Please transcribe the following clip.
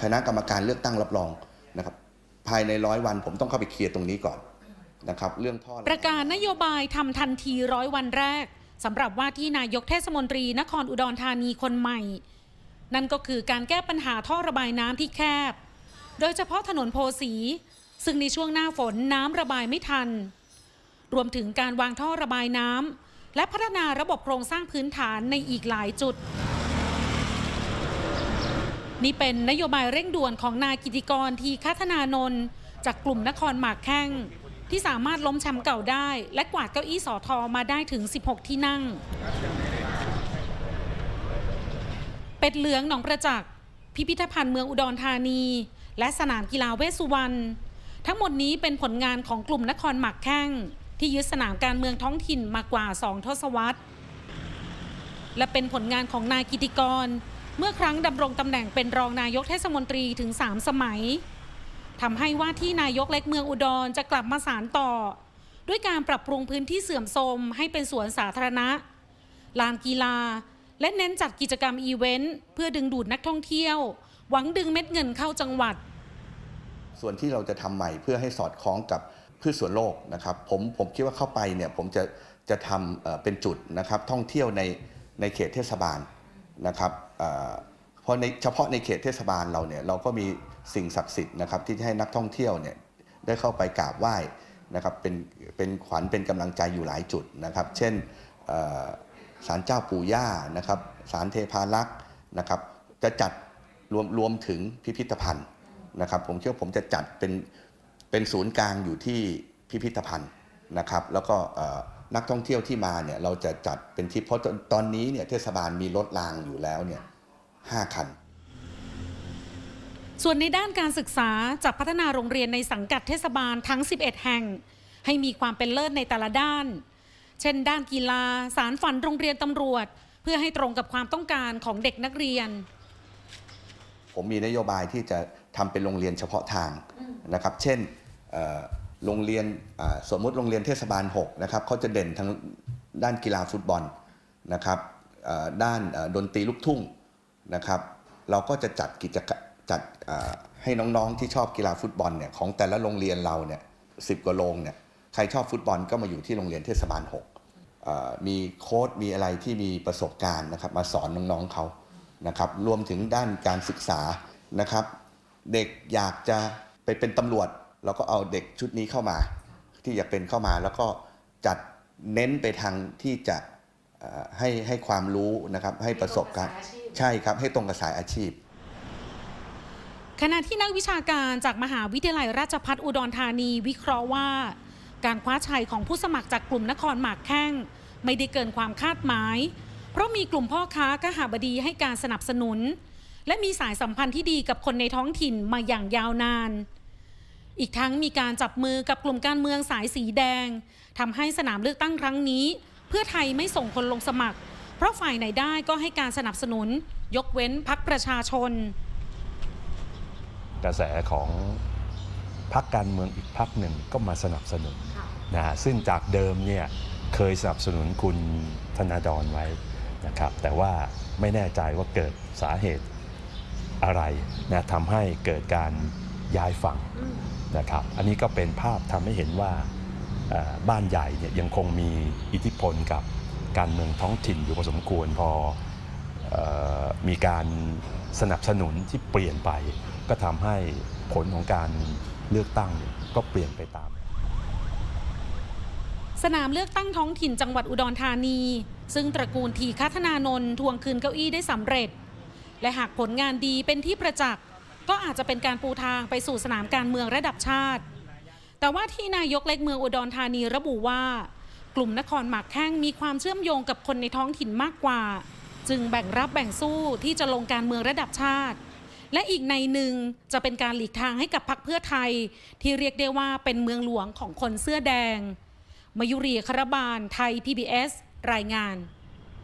คณะกรรมการเลือกตั้งรับรองนะครับภายในร้อยวันผมต้องเข้าไปเคลียร์ตรงนี้ก่อนนะครับเรื่องท่อประกาศนโยบายทำทันทีร้อยวันแรกสำหรับว่าที่นายกเทศมนตรีนครอุดรธานีคนใหม่ นั่นก็คือการแก้ปัญหาท่อระบายน้ำที่แคบ โดยเฉพาะถนนโพสี ซึ่งในช่วงหน้าฝนน้ำระบายไม่ทัน รวมถึงการวางท่อระบายน้ำและพัฒนาระบบโครงสร้างพื้นฐานในอีกหลายจุด นี่เป็นนโยบายเร่งด่วนของนายกิติกรทีคัฒนานนท์จากกลุ่มนครหมากแข้ง ที่สามารถล้มแชมป์เก่าได้ และกวาดเก้าอี้สอทอมาได้ถึง 16 ที่นั่ง เป็ดเหลืองหนองประจักษ์พิพิธภัณฑ์เมืองอุดรธานี และสนามกีฬาเวสสุวรรณทั้งหมดนี้เป็นผลงานของกลุ่มนครหมากแข้ง ที่ยึดสนามการเมืองท้องถิ่นมากว่า 2 ทศวรรษ และเป็นผลงานของนายกิติกร เมื่อครั้งดำรงตำแหน่งเป็นรองนายกเทศมนตรีถึง 3 สมัยทำให้ว่าที่นายกเล็กเมืองอุดรจะกลับมาสารต่อ ด้วยการปรับปรุงพื้นที่เสื่อมโทรมให้เป็นสวนสาธารณะ ลานกีฬา และเน้นจัดกิจกรรมอีเวนต์เพื่อดึงดูดนักท่องเที่ยว หวังดึงเม็ดเงินเข้าจังหวัด ส่วนที่เราจะทำใหม่เพื่อให้สอดคล้องกับพืชสวนโลกนะครับผมผมคิดว่าเข้าไปเนี่ยผมจะจะทำเอ่อเป็นจุดนะครับท่องเที่ยวในในเขตเทศบาล นะครับเอ่อเพราะในเฉพาะในเขตเทศบาลเราเนี่ยเราก็มีสิ่งศักดิ์สิทธิ์นะครับที่ให้นักท่องเที่ยวเนี่ยได้เข้าไปกราบไหว้นะครับเป็นเป็นขวัญเป็นกำลังใจอยู่หลายจุดนะครับ เช่นศาลเจ้าปู่ย่านะครับศาลเทพารักษ์นะครับจะจัดรวมรวมถึงพิพิธภัณฑ์นะครับ ผมเชื่อผมจะจัดเป็นเป็นศูนย์กลางอยู่ที่พิพิธภัณฑ์นะครับ แล้วก็ นักท่องเที่ยวที่มาเนี่ยเราจะจัดเป็นทริปเพราะตอนตอนนี้เนี่ยเทศบาลมีรถรางอยู่แล้วเนี่ยห้าคันส่วนในด้านการศึกษาจะพัฒนาโรงเรียนในสังกัดเทศบาลทั้ง 11 แห่ง ให้มีความเป็นเลิศในแต่ละด้าน เช่น ด้านกีฬา สารฝันโรงเรียนตำรวจ เพื่อให้ตรงกับความต้องการของเด็กนักเรียน ผมมีนโยบายที่จะทำเป็นโรงเรียนเฉพาะทางนะครับ เช่นเอ่อ โรงเรียนสมมุติโรงเรียนเทศบาล6นะครับเขาจะเด่นทางด้านกีฬาฟุตบอลนะครับด้านดนตรีลูกทุ่งนะครับ เราก็จะจัดกิจจัดให้น้องๆที่ชอบกีฬาฟุตบอลเนี่ยของแต่ละโรงเรียนเราเนี่ยสิกว่าโรงเนี่ยใครชอบฟุตบอลก็มาอยู่ที่โรงเรียนเทศบาล6มีโค้ดมีอะไรที่มีประสบการณ์นะครับมาสอนน้องๆเขานะครับรวมถึงด้านการศึกษานะครับ เด็กอยากจะไปเป็นตำรวจ เราก็เอาเด็กชุดนี้เข้ามา ที่อยากเป็นเข้ามาแล้วก็จัดเน้นไปทางที่จะเอ่อให้ให้ความรู้นะครับให้ประสบการณ์ใช่ครับ ให้ตรงกับสายอาชีพขณะที่นักวิชาการจากมหาวิทยาลัยราชภัฏอุดรธานีวิเคราะห์ว่า การคว้าชัยของผู้สมัครจากกลุ่มนครหมากแข้ง ไม่ได้เกินความคาดหมาย เพราะมีกลุ่มพ่อค้ากหาบดีให้การสนับสนุน และมีสายสัมพันธ์ที่ดีกับคนในท้องถิ่นมาอย่างยาวนาน อีกทั้งมีการจับมือกับกลุ่มการเมืองสายสีแดงทำให้สนามเลือกตั้งครั้งนี้ เพื่อไทยไม่ส่งคนลงสมัคร เพราะฝ่ายไหนได้ก็ให้การสนับสนุน ยกเว้นพักประชาชน กระแสของพรรคการเมืองอีกพรรคหนึ่งก็มาสนับสนุนนะฮะซึ่งจากเดิมเนี่ยเคยสนับสนุนคุณธนาดรไว้นะครับ แต่ว่าไม่แน่ใจว่าเกิดสาเหตุอะไรนะทำให้เกิดการย้ายฝั่ง นะครับอันนี้ก็เป็นภาพทำให้เห็นว่าบ้านใหญ่เนี่ยยังคงมีอิทธิพลกับการเมืองท้องถิ่นอยู่พอสมควรพออมีการสนับสนุนที่เปลี่ยนไป ก็ทำให้ผลของการเลือกตั้งก็เปลี่ยนไปตาม สนามเลือกตั้งท้องถิ่นจังหวัดอุดรธานี ซึ่งตระกูลทีคัฒนานนท์ทวงคืนเก้าอี้ได้สำเร็จ และหากผลงานดีเป็นที่ประจักษ์ ก็อาจจะเป็นการปูทางไปสู่สนามการเมืองระดับชาติ แต่ว่าที่นายกเล็กเมืองอุดรธานีระบุว่า กลุ่มนครหมากแข้งมีความเชื่อมโยงกับคนในท้องถิ่นมากกว่า จึงแบ่งรับแบ่งสู้ที่จะลงการเมืองระดับชาติ และอีกในหนึ่งจะเป็นการหลีกทางให้กับพรรคเพื่อไทย ที่เรียกได้ว่าเป็นเมืองหลวงของคนเสื้อแดง มยุรีคารบาลไทย PBS รายงาน